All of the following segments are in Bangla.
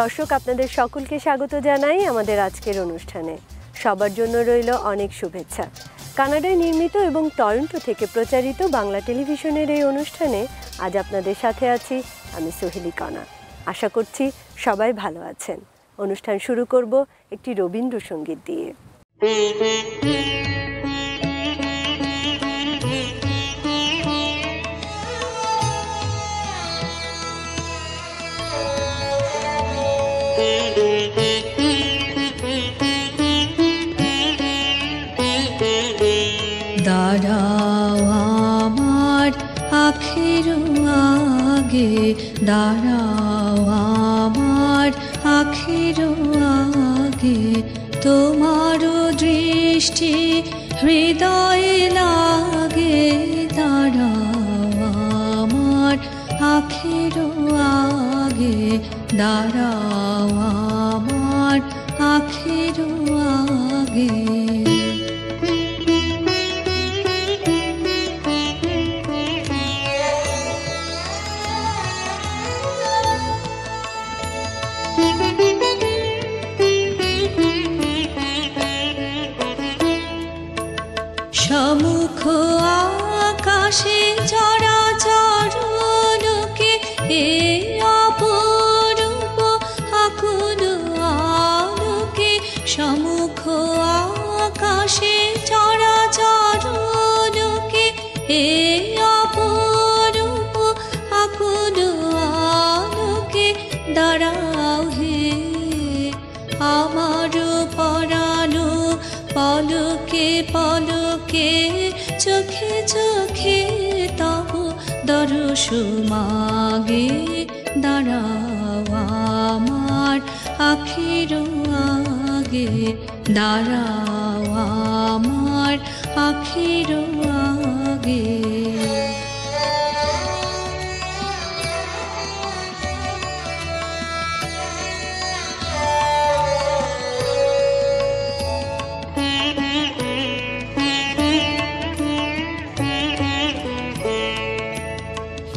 দর্শক, আপনাদের সকলকে স্বাগত জানাই আমাদের আজকের অনুষ্ঠানে। সবার জন্য রইল অনেক শুভেচ্ছা। কানাডায় নির্মিত এবং টরন্টো থেকে প্রচারিত বাংলা টেলিভিশনের এই অনুষ্ঠানে আজ আপনাদের সাথে আছি আমি সোহেলি কণা আশা করছি সবাই ভালো আছেন। অনুষ্ঠান শুরু করব একটি রবীন্দ্রসঙ্গীত দিয়ে। দাঁড়াও আমার আখের আগে তোমার দৃষ্টি হৃদয়ে লাগে। দাঁড়াও আমার আখের আগে। দাঁড়াও আমার আখের আগে। পলকে চোখে চোখে তব দরসু মাগে দাঁড়াও আমার আখির আগে। দাঁড়াও আমার আখির আগে।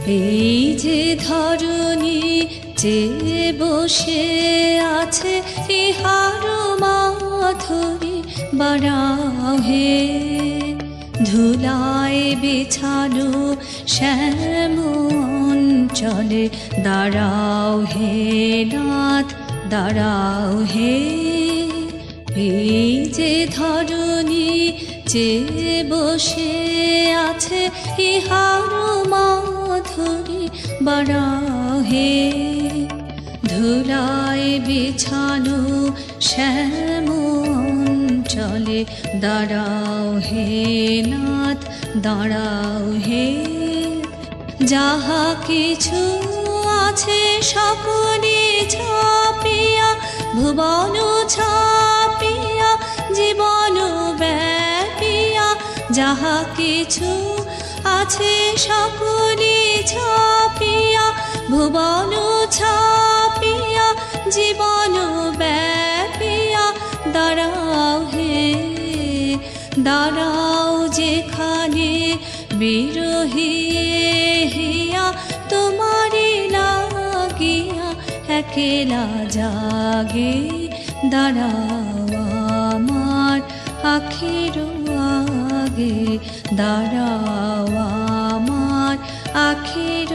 এই যে ধরণী যে বসে আছে ইহার মাধুরী বাড়াও হে ধুলায় বিছানো শ্যাম অঞ্চলে দাঁড়াও হে নাথ, দাঁড়াও হে। এই যে ধরণী যে বসে আছে ইহার মাধুরী বাড়াও হে ধুলায় বিছানো শ্যাম চলে, দাঁড়াও হে নাথ, দাঁড়াও হে। যাহা কিছু আছে সকলে ছাপিয়া, ভুবন ছাপিয়া, জীবন ব্যাপিয়া, যাহা কিছু আছে সকলে ছাপিয়া, ভুবন ছাপিয়া, জীবন ব্যাপিয়া। দাঁড়াও হে, দাঁড়াও যেখানে বিরহিয়ে হিয়া তোমারে লাগিয়া একেলা জাগে। দাঁড়াও আমার আখির আগে, দাঁড়াও আমার আখির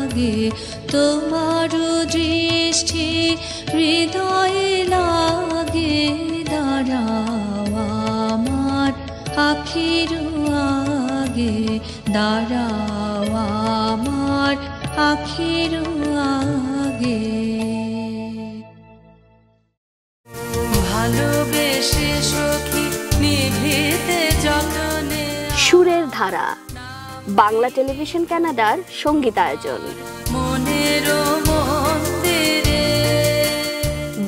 আগে তোমার দৃষ্টি হৃদয়ে লাগে, দাঁড়াও আমার আখির আগে, দাঁড়াও আমার আখির আগে। ভালোবেসে সখী নিভিতে যতনে সুরের ধারা। বাংলা টেলিভিশন কানাডার সংগীত আয়োজন। মনের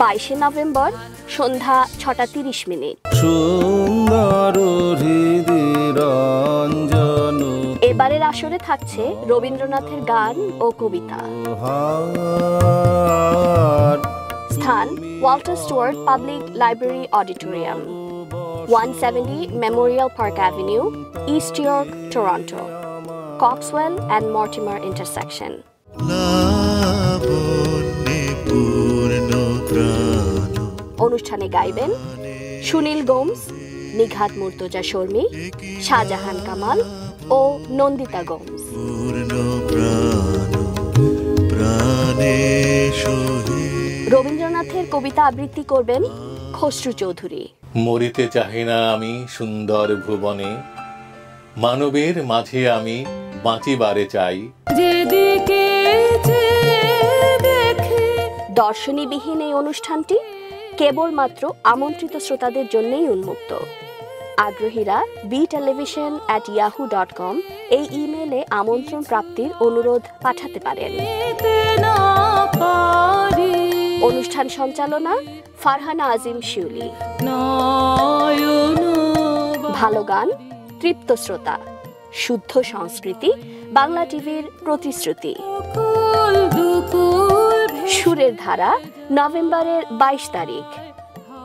বাইশে নভেম্বর সন্ধ্যা ছটা তিরিশ মিনিট। সুন্দর হৃদি রঞ্জন এবারের আসরে থাকছে রবীন্দ্রনাথের গান ও কবিতা। স্থান Walter Stewart public library auditorium. One seventy memorial park avenue East York and Mortimer intersection লাবণ্যে অনুষ্ঠানে গাইবেন সুনীল গোমস নিঘাত মুর্তজা শর্মী শাহজাহান কামাল ও নন্দিতা গোমস। রবীন্দ্রনাথের কবিতা আবৃত্তি করবেন খসরু চৌধুরী। মরিতে চাহি না আমি সুন্দর ভুবনে মানবের মাঝে আমি বাঁচিবারে চাই। যেদিকে দর্শনীবিহীন এই অনুষ্ঠানটি কেবলমাত্র আমন্ত্রিত শ্রোতাদের জন্যই উন্মুক্ত। আগ্রহীরা B television at Yahoo dot com এই ইমেলে আমন্ত্রণ প্রাপ্তির অনুরোধ পাঠাতে পারেন। অনুষ্ঠান সঞ্চালনা ফারহানা আজিম শিউলি। ভালো গান তৃপ্ত শ্রোতা। শুদ্ধ সংস্কৃতি বাংলা টিভির প্রতিশ্রুতি। সুরের ধারা নভেম্বরের বাইশ তারিখ।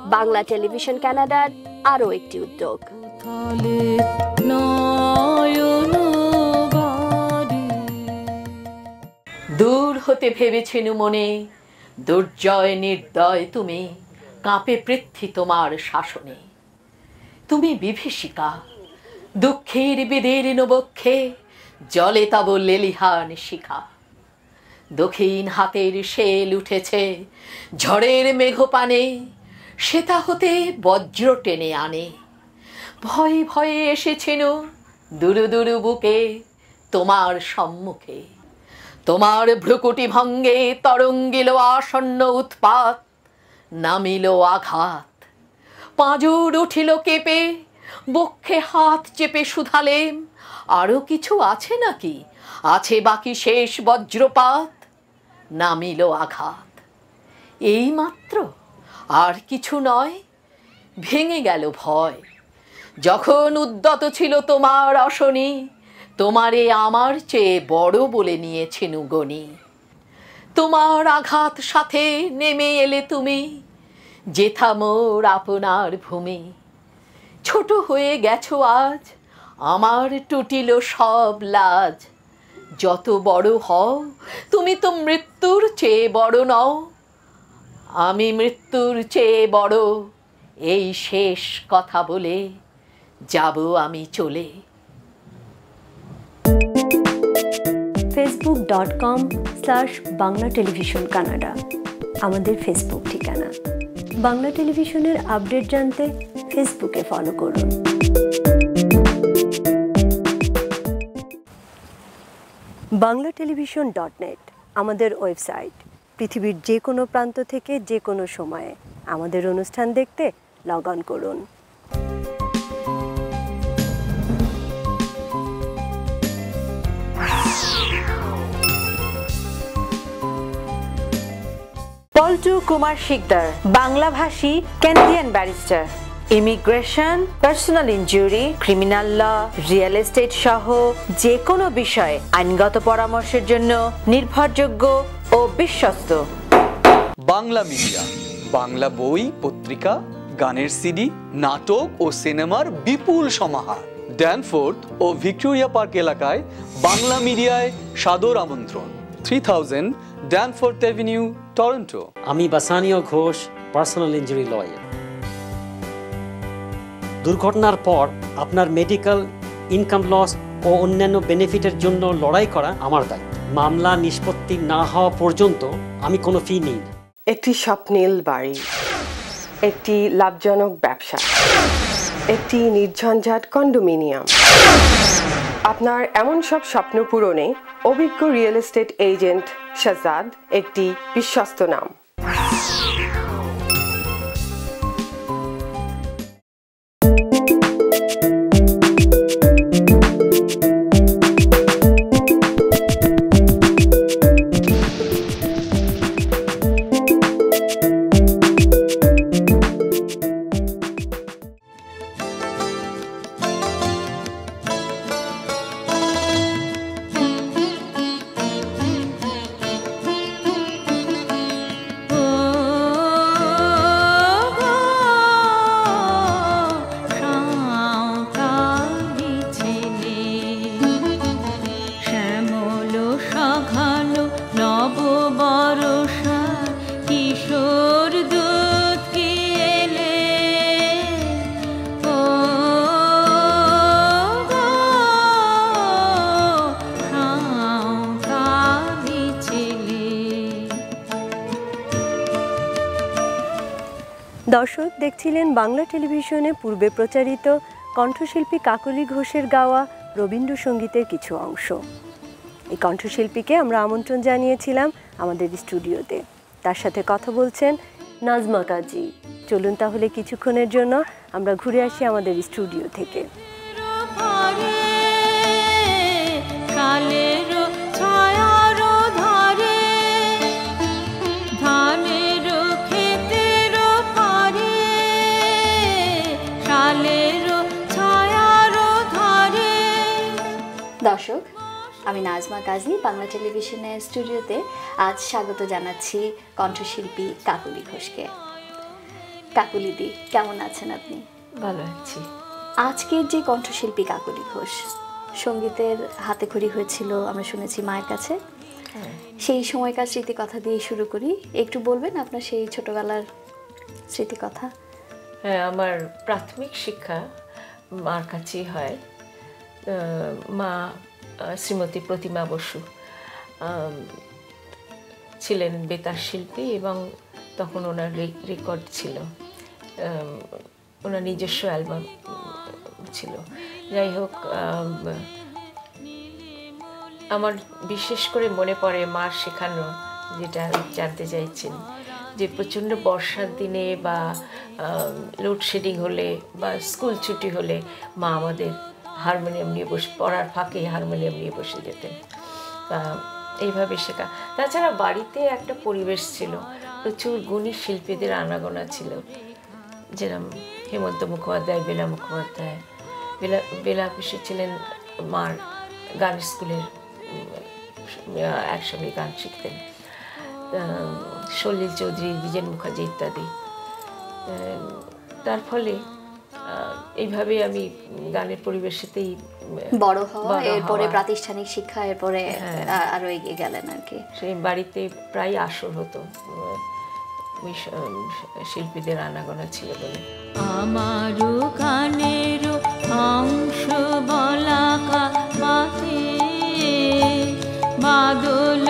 বাংলা টেলিভিশন কানাডার আরও একটি উদ্যোগ। নয়ন দূর হতে ভেবেছেনু মনে দুর্জয় নির্দয় তুমি কাঁপে পৃথ্বী তোমার শাসনে। তুমি বিভীষিকা দুঃখের বিদীর্ণ নবক্ষে, জলে তব লেলিহান শিখা। দক্ষিণ হাতের শেল উঠেছে, ঝড়ের মেঘপানে, সেতা হতে বজ্র টেনে আনে। ভয়ে ভয়ে এসেছেন দুরু দুরু বুকে তোমার সম্মুখে। তোমার ভ্রুকুটি ভঙ্গে তরঙ্গিল আসন্ন উৎপাত, নামিল আঘাত। পাঁজর উঠিল কেঁপে বক্ষে হাত চেপে শুধালেম আরও কিছু আছে নাকি? আছে বাকি শেষ বজ্রপাত? নামিল আঘাত। এই মাত্র? আর কিছু নয়? ভেঙে গেল ভয়। যখন উদ্যত ছিল তোমার অশনি, তোমারে আমার চেয়ে বড় বলে নিয়েছেন গণি তোমার আঘাত সাথে নেমে এলে তুমি, যেথা মোর আপনার ভূমি। ছোট হয়ে গেছো আজ, আমার টুটিল সব লাজ। যত বড় হও, তুমি তো মৃত্যুর চেয়ে বড় নও। আমি মৃত্যুর চেয়ে বড়, এই শেষ কথা বলে যাব আমি চলে। Facebook dot com slash Bangla television Canada আমাদের ফেসবুক ঠিকানা। বাংলা টেলিভিশনের আপডেট জানতে ফেসবুকে ফলো করুন। বাংলা টেলিভিশন ডট নেট, আমাদের ওয়েবসাইট। পৃথিবীর যে কোনো প্রান্ত থেকে যে কোনো সময়ে আমাদের অনুষ্ঠান দেখতে লগ অন করুন। পল্টু কুমার শিকদার, বাংলাভাষী Canadian barrister immigration personal injury criminal law real estate সহ যে কোনো বিষয়ে আইনগত পরামর্শের জন্য নির্ভরযোগ্য ও বিশ্বস্ত। বাংলা মিডিয়া বাংলা বই পত্রিকা গানের সিডি নাটক ও সিনেমার বিপুল সমাহার। ড্যানফোর্থ ও ভিক্টোরিয়া পার্ক এলাকায় বাংলা মিডিয়ায় সাদর আমন্ত্রণ। Three thousand Danforth avenue Toronto. আমি Basaniya Ghosh personal injury lawyer. দুর্ঘটনার পর আপনার মেডিকেল ইনকাম লস ও অন্যান্য বেনিফিটের জন্য লড়াই করা আমার দায়িত্ব। মামলা নিষ্পত্তি না হওয়া পর্যন্ত আমি কোনো ফি নিই। না একটি স্বপ্নীল বাড়ি, একটি লাভজনক ব্যবসা, একটি নির্ঝঞ্ঝাট কন্ডোমিনিয়াম। আপনার এমন সব স্বপ্ন পূরণে অভিজ্ঞ রিয়েল এস্টেট এজেন্ট শাজাদ একটি বিশ্বস্ত নাম। দেখছিলেন বাংলা টেলিভিশনে পূর্বে প্রচারিত কণ্ঠশিল্পী কাকলি ঘোষের গাওয়া রবীন্দ্রসঙ্গীতের কিছু অংশ। এই কণ্ঠশিল্পীকে আমরা আমন্ত্রণ জানিয়েছিলাম আমাদের স্টুডিওতে। তার সাথে কথা বলছেন নাজমা কাজী। চলুন তাহলে কিছুক্ষণের জন্য আমরা ঘুরে আসি আমাদের স্টুডিও থেকে। দর্শক আমি নাজমা কাজী বাংলা টেলিভিশনের স্টুডিওতে আজ স্বাগত জানাচ্ছি কণ্ঠশিল্পী কাকুলি ঘোষকে। কাকুলিদি কেমন আছেন আপনি? ভালো আছি। আজকের যে কণ্ঠশিল্পী কাকুলি ঘোষ সঙ্গীতের হাতে হাতেখড়ি হয়েছিল আমরা শুনেছি মায়ের কাছে। সেই সময়কার স্মৃতি কথা দিয়ে শুরু করি। একটু বলবেন আপনার সেই ছোটবেলার স্মৃতি কথা হ্যাঁ আমার প্রাথমিক শিক্ষা মার কাছেই হয়। মা শ্রীমতী প্রতিমা বসু ছিলেন বেতার শিল্পী এবং তখন ওনার রেকর্ড ছিল ওনার নিজস্ব অ্যালবাম ছিল। যাই হোক আমার বিশেষ করে মনে পড়ে মা শেখানো, যেটা জানতে চাইছেন যে প্রচণ্ড বর্ষার দিনে বা লোডশেডিং হলে বা স্কুল ছুটি হলে মা আমাদের হারমোনিয়াম নিয়ে বসে, পড়ার ফাঁকে হারমোনিয়াম নিয়ে বসে যেতেন। এইভাবে শেখা। তাছাড়া বাড়িতে একটা পরিবেশ ছিল, প্রচুর গুণী শিল্পীদের আনাগোনা ছিল। যেরকম হেমন্ত মুখোপাধ্যায়, বেলা মুখোপাধ্যায়, বেলা বেলা পিসে ছিলেন মার গান স্কুলের একসঙ্গে গান শিখতেন। সলিল চৌধুরী, বিজেন মুখার্জি ইত্যাদি। তার ফলে এইভাবে আমি গানের পরিবেশেতেই বড় হওয়া এরপরে প্রাতিষ্ঠানিক শিক্ষা এরপরে হ্যাঁ। আরও এগিয়ে গেলেন আর কি। সেই বাড়িতে প্রায় আসর হতো শিল্পীদের আনাগোনা ছিল বলে। আমারও গানের অংশ বলাকা বাদল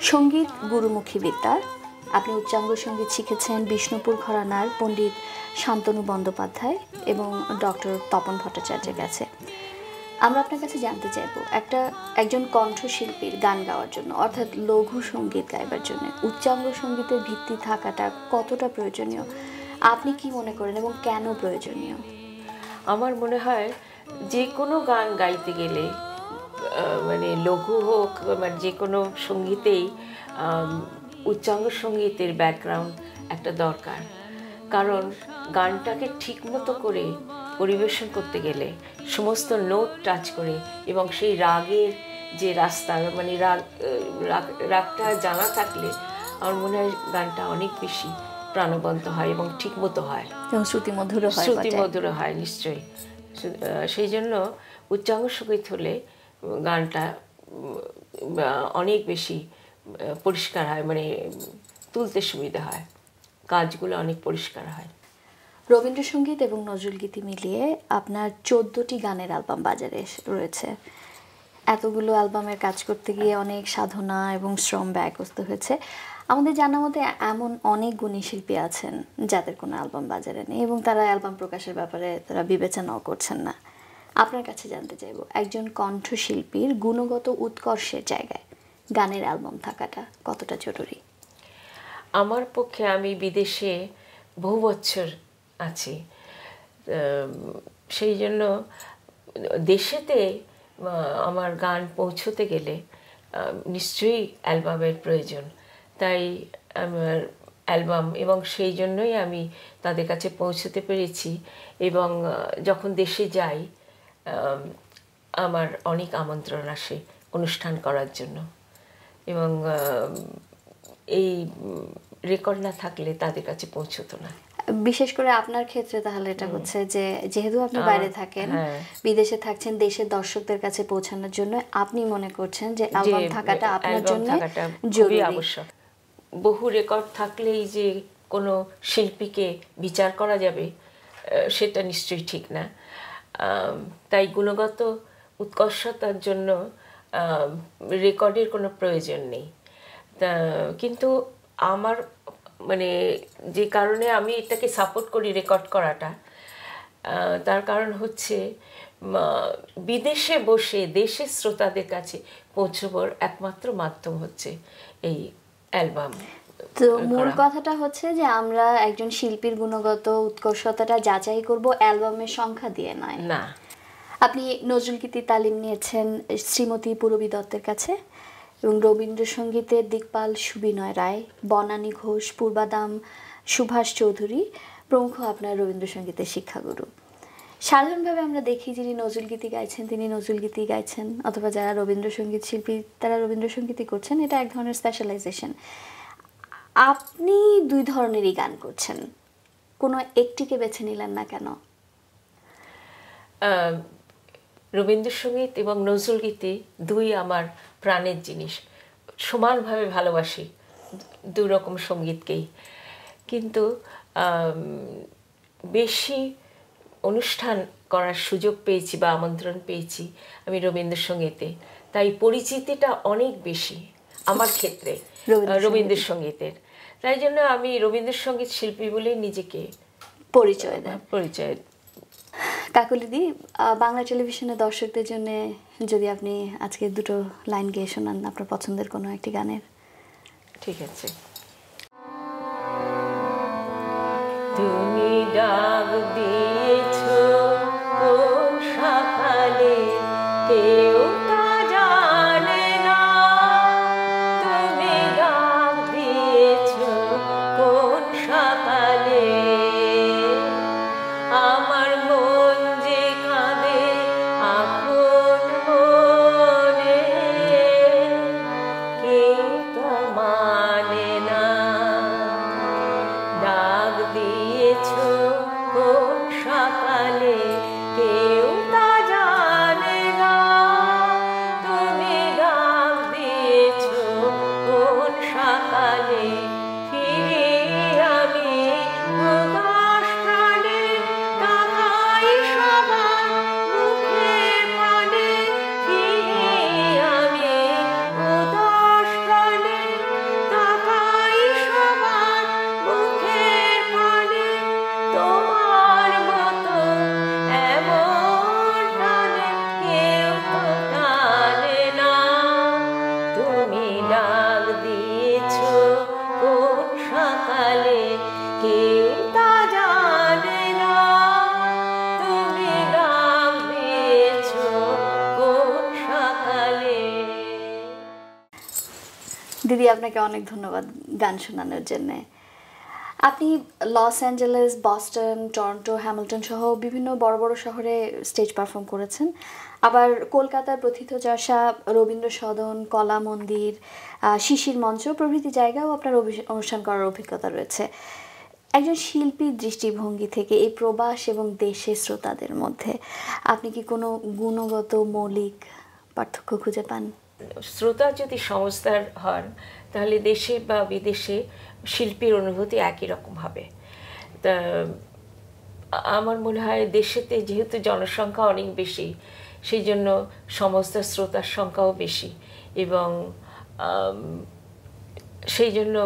সংগীত গুরুমুখী বিদ্যা। আপনি উচ্চাঙ্গ সংগীত শিখেছেন বিষ্ণুপুর ঘরানার পণ্ডিত শান্তনু বন্দ্যোপাধ্যায় এবং ডক্টর তপন ভট্টাচার্যের কাছে। আমরা আপনার কাছে জানতে চাইব, একটা একজন কণ্ঠশিল্পীর গান গাওয়ার জন্য, অর্থাৎ লঘু সংগীত গাইবার জন্য, উচ্চাঙ্গ সঙ্গীতের ভিত্তি থাকাটা কতটা প্রয়োজনীয়? আপনি কি মনে করেন এবং কেন প্রয়োজনীয়? আমার মনে হয় যে কোনো গান গাইতে গেলে মানে লঘু হোক মানে যে কোনো সঙ্গীতেই উচ্চাঙ্গ সঙ্গীতের ব্যাকগ্রাউন্ড একটা দরকার। কারণ গানটাকে ঠিকমতো করে পরিবেশন করতে গেলে সমস্ত নোট টাচ করে এবং সেই রাগের যে রাস্তা মানে রাগ রাগ- রাগটা জানা থাকলে আমার মনে হয় গানটা অনেক বেশি প্রাণবন্ত হয় এবং ঠিকমতো হয়। এবং শ্রুতিমধুরও হয় শ্রুতি মধুর হয় নিশ্চয়ই। সেই জন্য উচ্চাঙ্গ সংগীত হলে গানটা অনেক বেশি পরিষ্কার হয় মানে তুলতে সুবিধা হয়। কাজগুলো অনেক পরিষ্কার হয়। রবীন্দ্রসঙ্গীত এবং নজরুলগীতি মিলিয়ে আপনার চোদ্দোটি গানের অ্যালবাম বাজারে রয়েছে। এতগুলো অ্যালবামের কাজ করতে গিয়ে অনেক সাধনা এবং শ্রম ব্যয় করতে হয়েছে। আমাদের জানা মতে এমন অনেক গুণী শিল্পী আছেন যাদের কোনো অ্যালবাম বাজারে নেই এবং তারা অ্যালবাম প্রকাশের ব্যাপারে তারা বিবেচনাও করছেন না। আপনার কাছে জানতে চাইব, একজন কণ্ঠশিল্পীর গুণগত উৎকর্ষের জায়গায় গানের অ্যালবাম থাকাটা কতটা জরুরি? আমার পক্ষে আমি বিদেশে বহু বছর আছি। সেই জন্য দেশেতে আমার গান পৌঁছতে গেলে নিশ্চয়ই অ্যালবামের প্রয়োজন। তাই আমার অ্যালবাম এবং সেই জন্যই আমি তাদের কাছে পৌঁছতে পেরেছি এবং যখন দেশে যাই আমার অনেক আমন্ত্রণ আসে অনুষ্ঠান করার জন্য। এবং এই রেকর্ড না থাকলে তাদের কাছে পৌঁছতো না। বিশেষ করে আপনার ক্ষেত্রে তাহলে এটা হচ্ছে যে যেহেতু আপনি বাইরে থাকেন হ্যাঁ। বিদেশে থাকছেন দেশের দর্শকদের কাছে পৌঁছানোর জন্য আপনি মনে করছেন যে অ্যালবাম থাকাটা আপনার জন্য জরুরি। আবশ্যক। বহু রেকর্ড থাকলেই যে কোনো শিল্পীকে বিচার করা যাবে সেটা নিশ্চয়ই ঠিক না। তাই গুণগত উৎকর্ষতার জন্য রেকর্ডের কোনো প্রয়োজন নেই। তা, কিন্তু আমার মানে যে কারণে আমি এটাকে সাপোর্ট করি রেকর্ড করাটা তার কারণ হচ্ছে বিদেশে বসে দেশের শ্রোতাদের কাছে পৌঁছবার একমাত্র মাধ্যম হচ্ছে এই অ্যালবাম। তো মূল কথাটা হচ্ছে যে আমরা একজন শিল্পীর গুণগত উৎকর্ষতাটা যাচাই করব অ্যালবামের সংখ্যা দিয়ে নয়। না। আপনি নজরুলগীতি তালিম নিয়েছেন শ্রীমতী পূরবী দত্তের কাছে এবং রবীন্দ্রসঙ্গীতের দিকপাল সুবিনয় রায় বনানী ঘোষ পূর্বাদাম সুভাষ চৌধুরী প্রমুখ আপনার রবীন্দ্রসঙ্গীতের শিক্ষাগুরু। সাধারণভাবে আমরা দেখি যিনি নজরুলগীতি গাইছেন তিনি নজরুলগীতি গাইছেন অথবা যারা রবীন্দ্রসঙ্গীত শিল্পী তারা রবীন্দ্রসঙ্গীতই করছেন। এটা এক ধরনের স্পেশালাইজেশন আপনি দুই ধরনেরই গান করছেন। কোনো একটিকে বেছে নিলেন না কেন? রবীন্দ্রসঙ্গীত এবং নজরুলগীতি দুই আমার প্রাণের জিনিস। সমানভাবে ভালোবাসি দু রকম সঙ্গীতকেই। কিন্তু বেশি অনুষ্ঠান করার সুযোগ পেয়েছি বা আমন্ত্রণ পেয়েছি আমি রবীন্দ্রসঙ্গীতে। তাই পরিচিতিটা অনেক বেশি আমার ক্ষেত্রে রবীন্দ্রসঙ্গীতের। তাই জন্য আমি রবীন্দ্রসঙ্গীত শিল্পী বলেই নিজেকে পরিচয় দেয়। পরিচয় কাকুলিদি বাংলা টেলিভিশনে দর্শকদের জন্য যদি আপনি আজকে দুটো লাইন গেয়ে শোনান আপনার পছন্দের কোনো একটি গানের। ঠিক আছে। তুমি ডাক দিয়েছ আপনাকে অনেক ধন্যবাদ গান শোনানোর জন্য। আপনি Los Angeles, Boston, Toronto, Hamilton সহ বিভিন্ন বড় বড় শহরে স্টেজ পারফর্ম করেছেন। আবার কলকাতার প্রথিতযশা রবীন্দ্র সদন কলা মন্দির শিশির মঞ্চ প্রভৃতি জায়গাও আপনার অনুষ্ঠান করার অভিজ্ঞতা রয়েছে। একজন শিল্পীর দৃষ্টিভঙ্গি থেকে এই প্রবাস এবং দেশের শ্রোতাদের মধ্যে আপনি কি কোনো গুণগত, মৌলিক পার্থক্য খুঁজে পান? শ্রোতা যদি সংস্থার হন তাহলে দেশে বা বিদেশে শিল্পীর অনুভূতি একই রকম হবে। তা, আমার মনে হয় দেশেতে যেহেতু জনসংখ্যা অনেক বেশি সেই জন্য সমস্ত শ্রোতার সংখ্যাও বেশি এবং সেই জন্য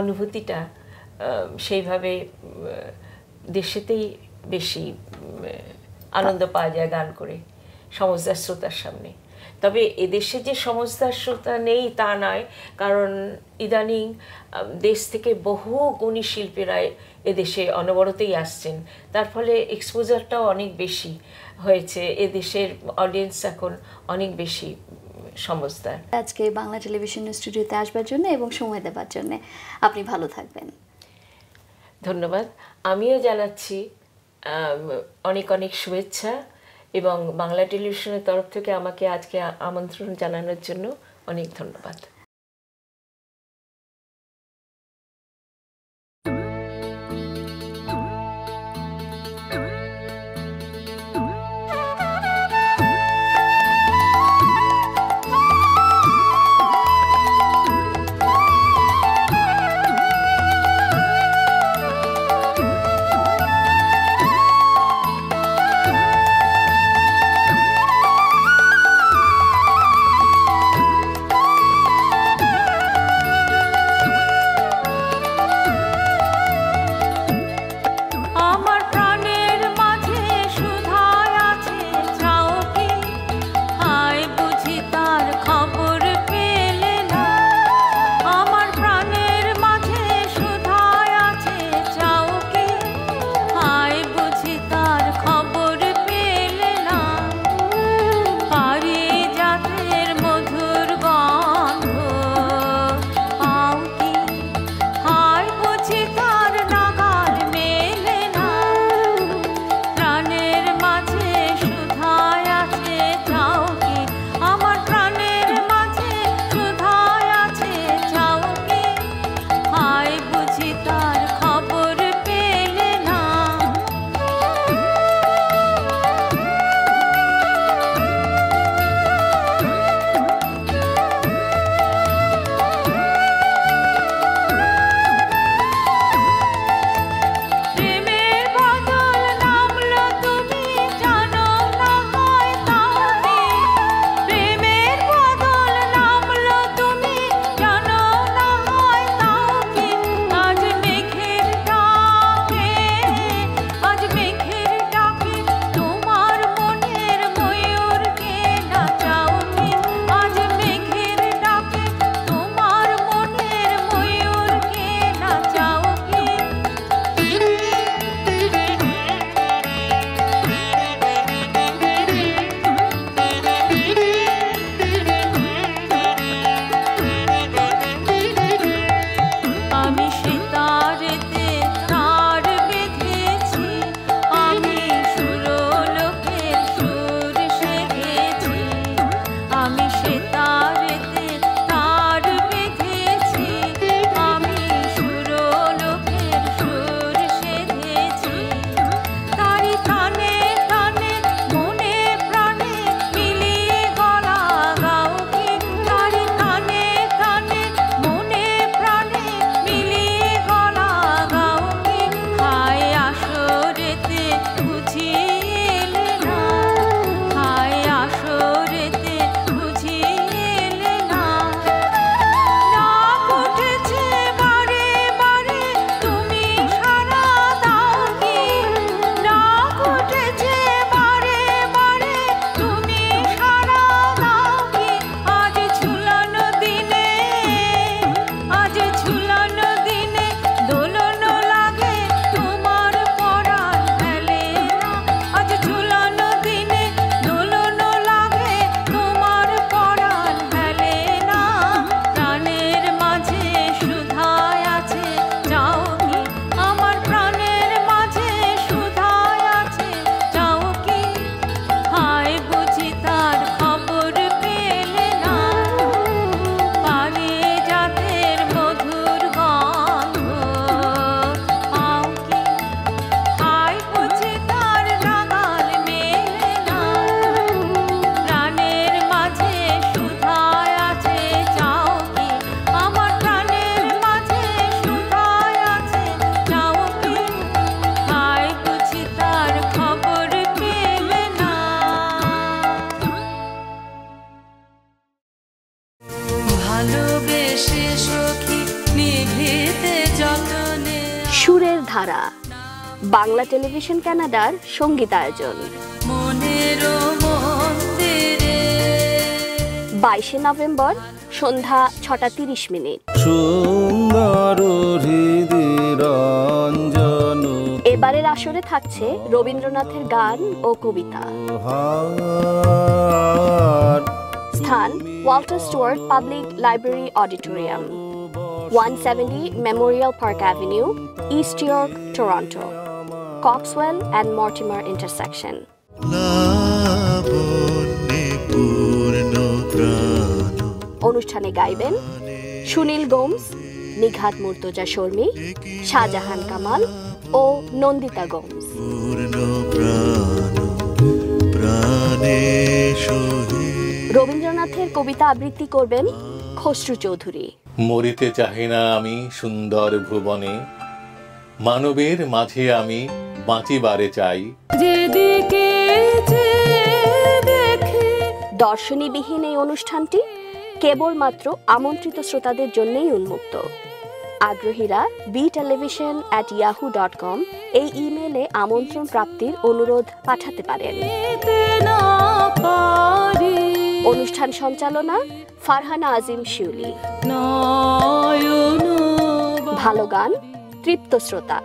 অনুভূতিটা সেইভাবে দেশেতেই বেশি আনন্দ পাওয়া যায় গান করে সমস্যার শ্রোতার সামনে। তবে এদেশে যে সমস্যার শ্রোতা নেই তা নয় কারণ ইদানিং দেশ থেকে বহু গুণী শিল্পীরা এদেশে অনবরতই আসছেন। তার ফলে এক্সপোজারটাও অনেক বেশি হয়েছে। এদেশের অডিয়েন্স এখন অনেক বেশি সমস্যার আজকে বাংলা টেলিভিশনের স্টুডিওতে আসবার জন্য এবং সময় দেবার জন্য আপনি ভালো থাকবেন। ধন্যবাদ। আমিও জানাচ্ছি অনেক অনেক শুভেচ্ছা। এবং বাংলা টেলিভিশনের তরফ থেকে আমাকে আজকে আমন্ত্রণ জানানোর জন্য অনেক ধন্যবাদ। ভালোবেসে সখী নিভৃতে যতনে। সুরের ধারা বাংলা টেলিভিশন কানাডার মনের মন্দিরে বাইশে নভেম্বর সন্ধ্যা ছটা তিরিশ মিনিট। সুন্দর এবারের আসরে থাকছে রবীন্দ্রনাথের গান ও কবিতা। স্থান auditorium one seventy memorial park avenue East York Toronto Coxwell and Mortimer intersection লাবণ্যে পূর্ণ প্রাণ অনুষ্ঠানে গাইবেন সুনীল গোমস, নিঘাত মুর্তজা শর্মী, শাহজাহান কামাল ও নন্দিতা গোমস। প্রাণে রবীন্দ্রনাথের কবিতা আবৃত্তি করবেন খসরু চৌধুরী। মরিতে চাহি না আমি সুন্দর ভুবনে মানবের মাঝে আমি বাঁচিবারে চাই। দর্শনীবিহীন এই অনুষ্ঠানটি কেবলমাত্র আমন্ত্রিত শ্রোতাদের জন্যই উন্মুক্ত। আগ্রহীরা B television at Yahoo dot com এই ইমেলে আমন্ত্রণ প্রাপ্তির অনুরোধ পাঠাতে পারেন। অনুষ্ঠান সঞ্চালনা ফারহানা আজিম শিউলি। ভালো গান, তৃপ্ত শ্রোতা,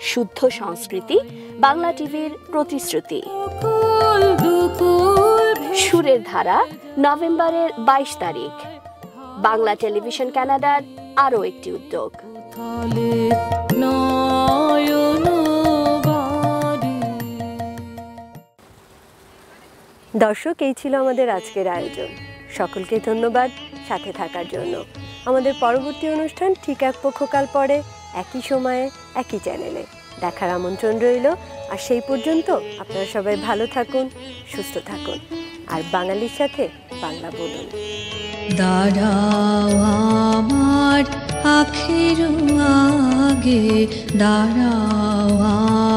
শুদ্ধ সংস্কৃতি, বাংলা টিভির প্রতিশ্রুতি। সুরের ধারা নভেম্বরের বাইশ তারিখ। বাংলা টেলিভিশন কানাডার আরও একটি উদ্যোগ। দর্শক, এই ছিল আমাদের আজকের আয়োজন। সকলকে ধন্যবাদ সাথে থাকার জন্য। আমাদের পরবর্তী অনুষ্ঠান ঠিক এক পক্ষকাল পরে, একই সময়ে, একই চ্যানেলে। দেখার আমন্ত্রণ রইল। আর সেই পর্যন্ত আপনারা সবাই ভালো থাকুন, সুস্থ থাকুন। আর বাঙালির সাথে বাংলা বলুন। আমার আগে। দাঁড়াও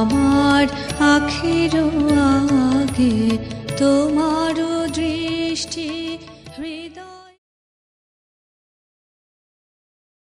আমার আখের আগে। তোমার দৃষ্টি